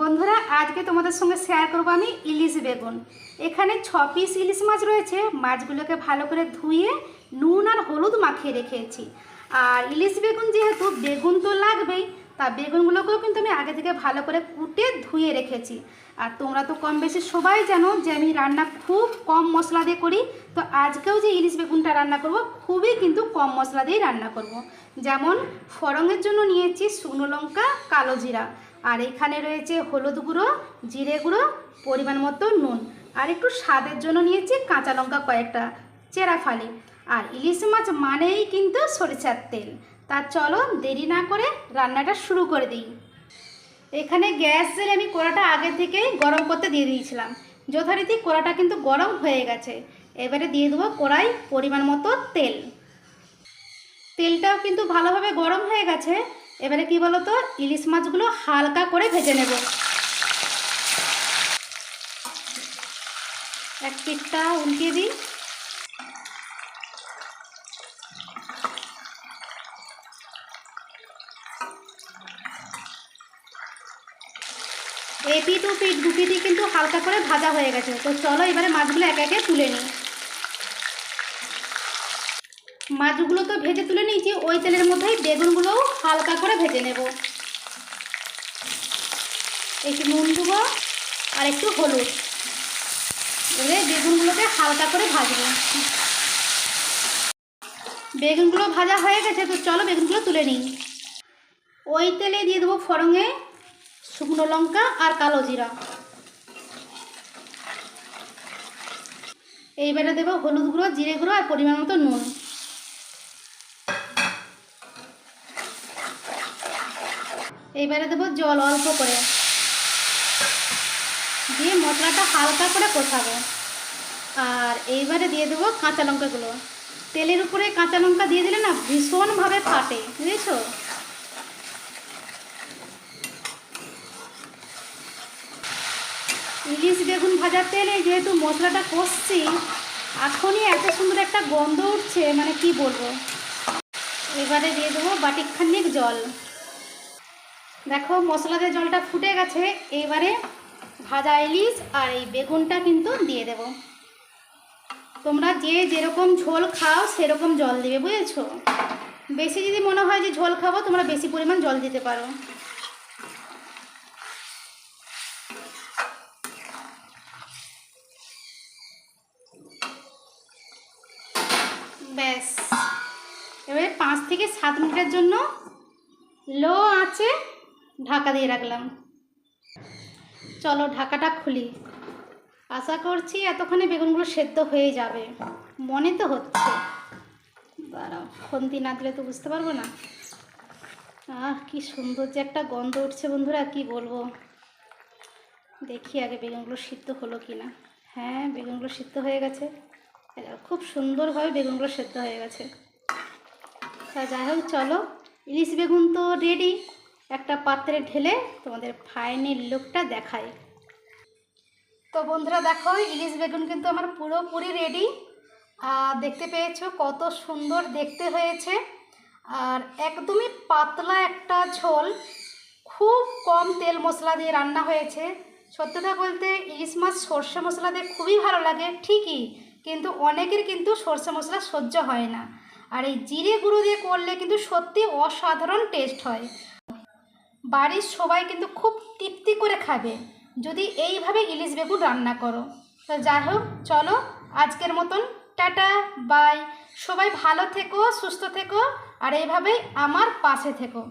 বন্ধুরা, আজকে তোমাদের সঙ্গে শেয়ার করব আমি ইলিশ বেগুন। এখানে ছ পিস ইলিশ মাছ রয়েছে। মাছগুলোকে ভালো করে ধুয়ে নুন আর হলুদ মাখিয়ে রেখেছি। আর ইলিশ বেগুন যেহেতু বেগুন তো লাগবেই, তা বেগুনগুলোকেও কিন্তু আমি আগে থেকে ভালো করে কুটে ধুয়ে রেখেছি। আর তোমরা তো কম বেশি সবাই জানো যে আমি রান্না খুব কম মশলা দিয়ে করি। তো আজকেও যে ইলিশ বেগুনটা রান্না করব, খুবই কিন্তু কম মশলা দিয়েই রান্না করব। যেমন ফড়ঙের জন্য নিয়েছি শুকনো লঙ্কা, কালো জিরা। আর এখানে রয়েছে হলুদ গুঁড়ো, জিরে গুঁড়ো, পরিমাণ মতো নুন। আর একটু স্বাদের জন্য নিয়েছি কাঁচা লঙ্কা কয়েকটা, চেরা ফালি। আর ইলিশ মাছ মানেই কিন্তু সরিষার তেল। তা চলো দেরি না করে রান্নাটা শুরু করে দিই। এখানে গ্যাস জেলে আমি কড়াটা আগে থেকেই গরম করতে দিয়ে দিয়েছিলাম। যথারীতি কড়াটা কিন্তু গরম হয়ে গেছে। এবারে দিয়ে দেবো কড়াই পরিমাণ মতো তেল। তেলটাও কিন্তু ভালোভাবে গরম হয়ে গেছে। এবারে কি বলো তো ইলিশ মাছগুলো হালকা করে ভেজে নেব। এক পিঠটা উল্টিয়ে দিই। এই পিঠ ও পিঠ দু পিঠই কিন্তু হালকা করে ভাজা হয়ে গেছে। তো চলো এবারে মাছগুলো একে একে তুলে নিই। মাছগুলো তো ভেজে তুলে নিয়েছি, ওই তেলের মধ্যেই বেগুনগুলোও হালকা করে ভেজে নেব। একটু নুন দেবো আর একটু হলুদ। এবারে বেগুনগুলোকে হালকা করে ভাজবো। বেগুনগুলো ভাজা হয়ে গেছে, তো চলো বেগুনগুলো তুলে নিই। ওই তেলে দিয়ে দেবো ফড়ঙে শুকনো লঙ্কা আর কালো জিরা। এইবারে দেবো হলুদ গুঁড়ো, জিরে গুঁড়ো আর পরিমাণ মতো নুন। এইবারে দেবো জল অল্প করে। দিয়ে মশলাটা হালকা করে কষাবো। আর এইবারে দিয়ে দেবো কাঁচা লঙ্কাগুলো। তেলের উপরে কাঁচা লঙ্কা দিয়ে দিলে না ভীষণভাবে ফাটে, বুঝেছ? ইলিশ বেগুন ভাজার তেলে যেহেতু মশলাটা কষছি, এখনই এত সুন্দর একটা গন্ধ উঠছে মানে কি বলব? এবারে দিয়ে দেবো বাটিখানিক জল। দেখো মশলাতে জলটা ফুটে গেছে। এবারে ভাজা ইলিশ আর এই বেগুনটা কিন্তু দিয়ে দেব। তোমরা যে যেরকম ঝোল খাও, সেরকম জল দেবে, বুঝেছ? বেশি যদি মনে হয় যে ঝোল খাব, তোমরা বেশি পরিমাণ জল দিতে পারো। ব্যাস। এবারে পাঁচ থেকে সাত মিনিটের জন্য লো আছে ঢাকা দিয়ে রাখলাম। চলো ঢাকাটা খুলি। আশা করছি এতক্ষণে বেগুনগুলো সেদ্ধ হয়ে যাবে। মনে তো হচ্ছে। দাঁড়াও খন্তি না দিলে তো বুঝতে পারব না। আহ, কি সুন্দর যে একটা গন্ধ উঠছে বন্ধুরা, কি বলব? দেখি আগে বেগুনগুলো সিদ্ধ হলো কি না হ্যাঁ বেগুনগুলো সিদ্ধ হয়ে গেছে। খুব সুন্দরভাবে বেগুনগুলো সেদ্ধ হয়ে গেছে। তা যাই হোক, চলো, ইলিশ বেগুন তো রেডি একটা পাত্রে ঢেলে তোমাদের ফাইনাল লুকটা দেখাই। তো বন্ধুরা দেখো, ইলিশ বেগুন কিন্তু আমার পুরোপুরি রেডি আর দেখতে পেয়েছ কত সুন্দর দেখতে হয়েছে। আর একদমই পাতলা একটা ঝোল। খুব কম তেল মশলা দিয়ে রান্না হয়েছে। সত্যতা বলতে ইলিশ মাছ সর্ষে মশলা দিয়ে খুবই ভালো লাগে, ঠিকই। কিন্তু অনেকের কিন্তু সর্ষে মশলা সহ্য হয় না। আর এই জিরে গুঁড়ো দিয়ে করলে কিন্তু সত্যি অসাধারণ টেস্ট হয়। বাড়ির সবাই কিন্তু খুব তৃপ্তি করে খাবে। যদি এইভাবে ইলিশ বেগুন রান্না করো। তো যাই হোক, চলো আজকের মতন টাটা, বাই। সবাই ভালো থেকো, সুস্থ থেকো, আর এইভাবেই আমার পাশে থেকো।